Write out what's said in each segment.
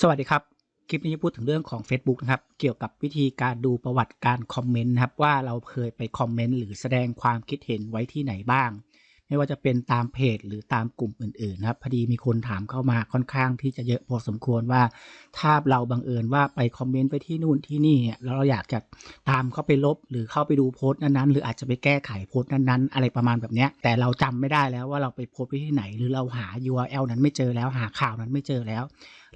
สวัสดีครับ คลิปนี้จะพูดถึงเรื่องของ Facebook นะครับ เกี่ยวกับวิธีการดูประวัติการคอมเมนต์นะครับ ว่าเราเคยไปคอมเมนต์หรือแสดงความคิดเห็นไว้ที่ไหนบ้าง ไม่ว่าจะเป็นตามเพจหรือตามกลุ่มอื่นๆนะครับพอดีมีคนถามเข้ามาค่อนข้างที่จะเยอะพอสมควรว่า ถ้าเราบังเอิญว่าไปคอมเมนต์ไปที่นู่นที่นี่แล้วเราอยากจะตามเข้าไปลบ หรือเข้าไปดูโพสต์นั้นๆ หรืออาจจะไปแก้ไขโพสต์นั้นๆ อะไรประมาณแบบนี้แต่เราจำไม่ได้แล้วว่าเราไปโพสต์ไปที่ไหน หรือเราหา URL นั้นไม่เจอแล้วหาข่าวนั้นไม่เจอแล้ว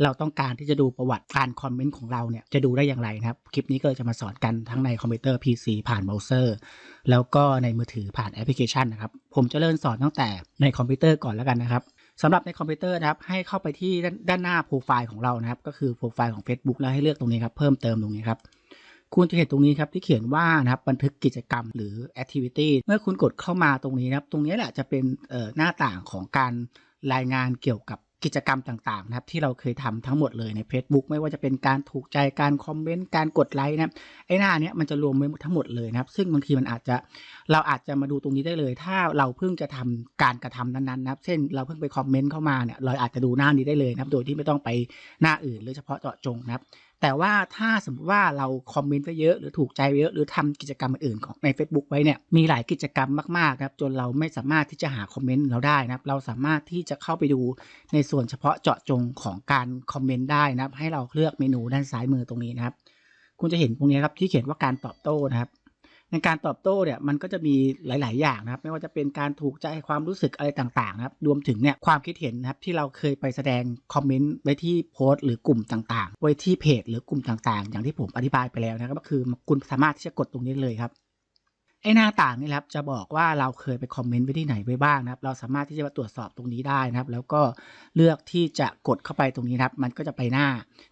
เราต้องการที่จะดูประวัติการคอมเมนต์ของเราเนี่ยจะดูได้อย่างไรนะครับคลิปนี้ก็จะมาสอนกันทั้งในคอมพิวเตอร์ PC ผ่านเบราว์เซอร์แล้วก็ในมือถือผ่านแอปพลิเคชันนะครับผมจะเริ่มสอนตั้งแต่ในคอมพิวเตอร์ก่อนแล้วกันนะครับสำหรับในคอมพิวเตอร์นะครับให้เข้าไปที่ด้านหน้าโปรไฟล์ของเรานะครับก็คือโปรไฟล์ของ Facebook แล้วให้เลือกตรงนี้ครับเพิ่มเติมตรงนี้ครับคุณจะเห็นตรงนี้ครับที่เขียนว่านะครับบันทึกกิจกรรมหรือ activity เมื่อคุณกดเข้ามาตรงนี้นะครับ ตรงนี้แหละจะเป็นหน้าต่างของการรายงานเกี่ยวกับ กิจกรรมต่างๆนะครับที่เราเคยทำทั้งหมดเลยใน Facebook ไม่ว่าจะเป็นการถูกใจการคอมเมนต์การกดไลค์นะครับไอ้หน้าเนี้ยมันจะรวมไว้ทั้งหมดเลยนะครับ ซึ่งบางทีมันอาจจะเราอาจจะมาดูตรงนี้ได้เลย ถ้าเราเพิ่งจะทำการกระทำนั้นๆนะครับเช่นเราเพิ่งไปคอมเมนต์เข้ามาเนี่ยเราอาจจะดูหน้านี้ได้เลยนะครับ โดยที่ไม่ต้องไปหน้าอื่นหรือเฉพาะเจาะจงนะครับ แต่ว่าถ้าสมมติว่าเราคอมเมนต์ไปเยอะหรือถูกใจเยอะ หรือทำกิจกรรมอื่นของใน Facebook ไว้เนี่ยมีหลายกิจกรรมมากๆครับจนเราไม่สามารถที่จะหาคอมเมนต์เราได้นะครับเราสามารถที่จะเข้าไปดูในส่วนเฉพาะเจาะจงของการคอมเมนต์ได้นะครับให้เราเลือกเมนูด้านซ้ายมือตรงนี้นะครับ คุณจะเห็นตรงนี้ครับที่เขียนว่าการตอบโต้นะครับ ในการตอบโต้เนี่ยมันก็จะมีหลาย ๆ อย่างนะครับไม่ว่าจะเป็นการถูกใจความรู้สึกอะไรต่างๆนะครับรวมถึงเนี่ยความคิดเห็นนะครับที่เราเคยไปแสดงคอมเมนต์ไว้ที่โพสต์หรือกลุ่มต่างๆ ไว้ที่เพจหรือกลุ่มต่างๆ อย่างที่ผมอธิบายไปแล้วนะครับก็คือคุณสามารถที่จะกดตรงนี้เลยครับไอ้หน้าต่างนี่ครับจะบอกว่าเราเคยไปคอมเมนต์ไว้ที่ไหนไว้บ้างนะครับ เราสามารถที่จะมาตรวจสอบตรงนี้ได้นะครับ แล้วก็เลือกที่จะกดเข้าไปตรงนี้นะครับ มันก็จะไปหน้า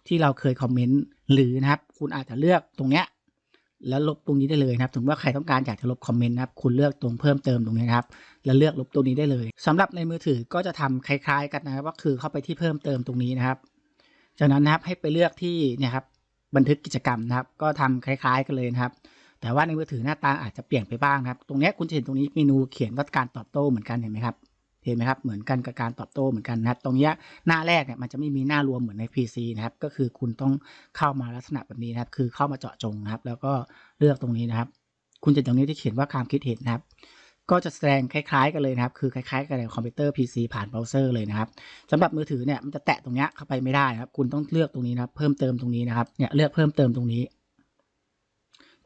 ที่เราเคยคอมเมนต์หรือนะครับ คุณอาจจะเลือกตรงเนี้ย แล้วลบตรงนี้ได้เลยนะครับถึงว่าใครต้องการอยากจะลบคอมเมนต์นะครับคุณเลือกตรงเพิ่มเติมตรงนี้นะครับแล้วเลือกลบตรงนี้ได้เลยสำหรับในมือถือก็จะทำคล้าย ๆ กันนะครับก็คือเข้าไปที่เพิ่มเติมตรงนี้นะครับ จากนั้นนะครับให้ไปเลือกที่เนี่ยครับบันทึกกิจกรรมนะครับ ก็ทำคล้าย ๆ กันเลยนะครับ แต่ว่าในมือถือหน้าตาอาจจะเปลี่ยนไปบ้างครับ ตรงนี้คุณจะเห็นตรงนี้เมนูเขียนว่าการตอบโต้เหมือนกันเห็นไหมครับ เห็นไหมครับเหมือนกันกับการตอบโต้เหมือนกันนะครับ ตรงนี้หน้าแรกเนี่ยมันจะไม่มีหน้ารวมเหมือนใน PC นะครับ ก็คือคุณต้องเข้ามาลักษณะแบบนี้นะครับ คือเข้ามาเจาะจงนะครับ แล้วก็เลือกตรงนี้นะครับ คุณจะตรงนี้ที่เขียนว่าความคิดเห็นนะครับ ก็จะแสดงคล้ายๆกันเลยนะครับ คือคล้ายๆกันในคอมพิวเตอร์ PC ผ่านเบราว์เซอร์เลยนะครับสำหรับมือถือเนี่ยมันจะแตะตรงนี้เข้าไปไม่ได้นะครับ คุณต้องเลือกตรงนี้นะครับ เพิ่มเติมตรงนี้นะครับ เนี่ยเลือกเพิ่มเติมตรงนี้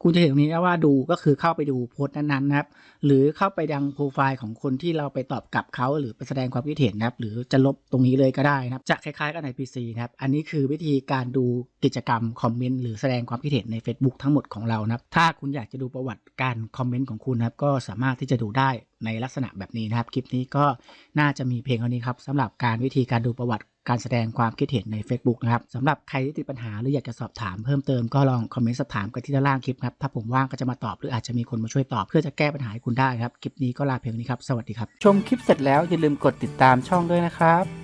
คุณจะเห็นตรงนี้นะว่าดูก็คือเข้าไปดูโพสต์นั้นๆนะครับ หรือเข้าไปยังโปรไฟล์ของคนที่เราไปตอบกลับเขาหรือไปแสดงความคิดเห็นนะครับ หรือจะลบตรงนี้เลยก็ได้นะครับ จะคล้ายๆ กับใน PC นะครับ อันนี้คือวิธีการดูกิจกรรมคอมเมนต์หรือแสดงความคิดเห็นใน Facebook ทั้งหมดของเรานะครับ ถ้าคุณอยากจะดูประวัติการคอมเมนต์ของคุณนะครับ ก็สามารถที่จะดูได้ในลักษณะแบบนี้นะครับ คลิปนี้ก็น่าจะมีเพียงเท่านี้ครับสำหรับการวิธีการดูประวัติ การแสดงความคิดเห็นใน Facebook นะครับสำหรับใครที่ติดปัญหาหรืออยากจะสอบถามเพิ่มเติมก็ลองคอมเมนต์สอบถามกันที่ด้านล่างคลิปครับถ้าผมว่างก็จะมาตอบหรืออาจจะมีคนมาช่วยตอบเพื่อจะแก้ปัญหาให้คุณได้ครับคลิปนี้ก็ลาเพียงนี้ครับสวัสดีครับชมคลิปเสร็จแล้วอย่าลืมกดติดตามช่องด้วยนะครับ